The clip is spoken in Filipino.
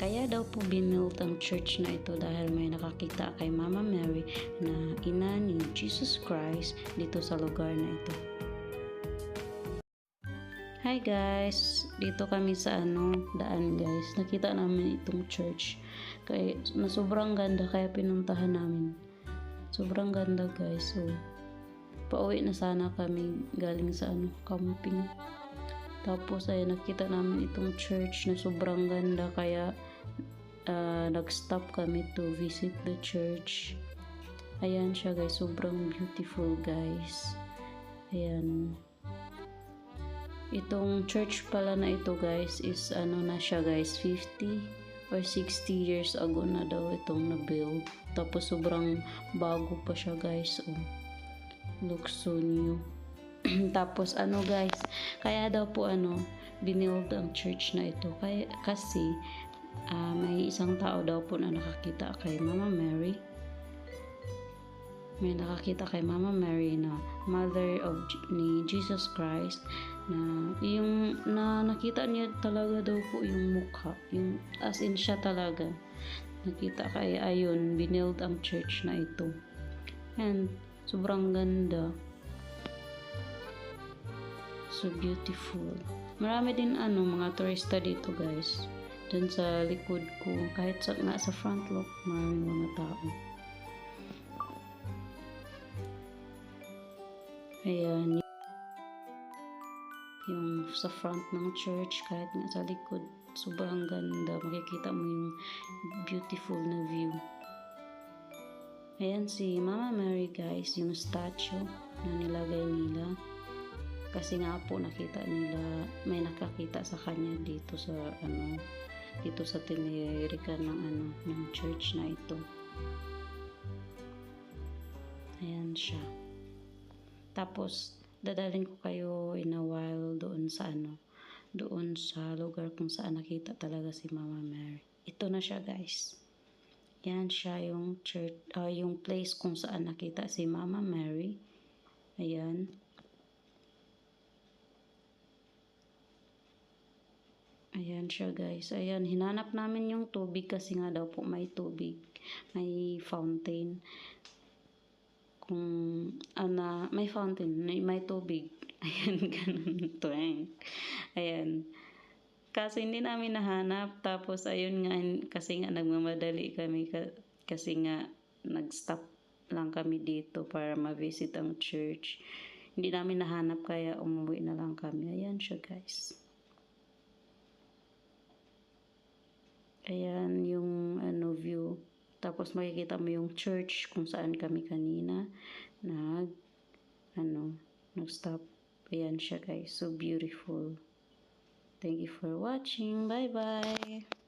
Kaya daw po binuilt ang church na ito dahil may nakakita kay Mama Mary na ina ni Jesus Christ dito sa lugar na ito. Hi guys, dito kami sa ano, daan guys. Nakita namin itong church. Kaya na sobrang ganda kaya pinuntahan namin. Sobrang ganda guys. So pauwi na sana kami galing sa ano, camping. Tapos ay nakita namin itong church na sobrang ganda kaya ah, nag-stop kami to visit the church. Ayan siya guys, sobrang beautiful guys. Ayan. Itong church pala na ito guys is ano na siya guys, 50 or 60 years ago na daw itong na-build. Tapos sobrang bago pa siya guys. Oh. Looks so new. Tapos ano guys, kaya daw po ano, binild ang church na ito. Kaya, kasi ah, may isang tao daw po na nakakita kay Mama Mary. May nakakita kay Mama Mary na mother of ni Jesus Christ na yung na nakita niya talaga daw po yung mukha yung as in siya talaga. Nakita kay ayun binild ang church na ito. And sobrang ganda. So beautiful. Marami din ano mga turista dito guys dun sa likod ko. Kahit sa, nga sa front look maraming mga tao. Ayan. Yung sa front ng church kahit nga sa likod sobrang ganda. Makikita mo yung beautiful na view. Ayan si Mama Mary guys yung statue na nilagay nila. Kasi nga po nakita nila may nakakita sa kanya dito sa ano dito sa tinirika ng ano ng church na ito. Ayan siya. Tapos dadalhin ko kayo in a while doon sa ano doon sa lugar kung saan nakita talaga si Mama Mary. Ito na siya guys. Yan siya yung church ah, yung place kung saan nakita si Mama Mary. Ayan Ayan siya guys. Ayan, hinanap namin yung tubig kasi nga daw po may tubig. May fountain. Kung, ana, may fountain, may, may tubig. Ayan, ganun eh. Ayan. Kasi hindi namin nahanap. Tapos, ayun nga, kasi nga nagmamadali kami. ka- Kasi nga, nag-stop lang kami dito para ma-visit ang church. Hindi namin nahanap kaya umuwi na lang kami. Ayan siya guys. Ayan yung ano view. Tapos makikita mo yung church kung saan kami kanina nag ano nag-stop. Ayan siya guys. So beautiful. Thank you for watching. Bye bye.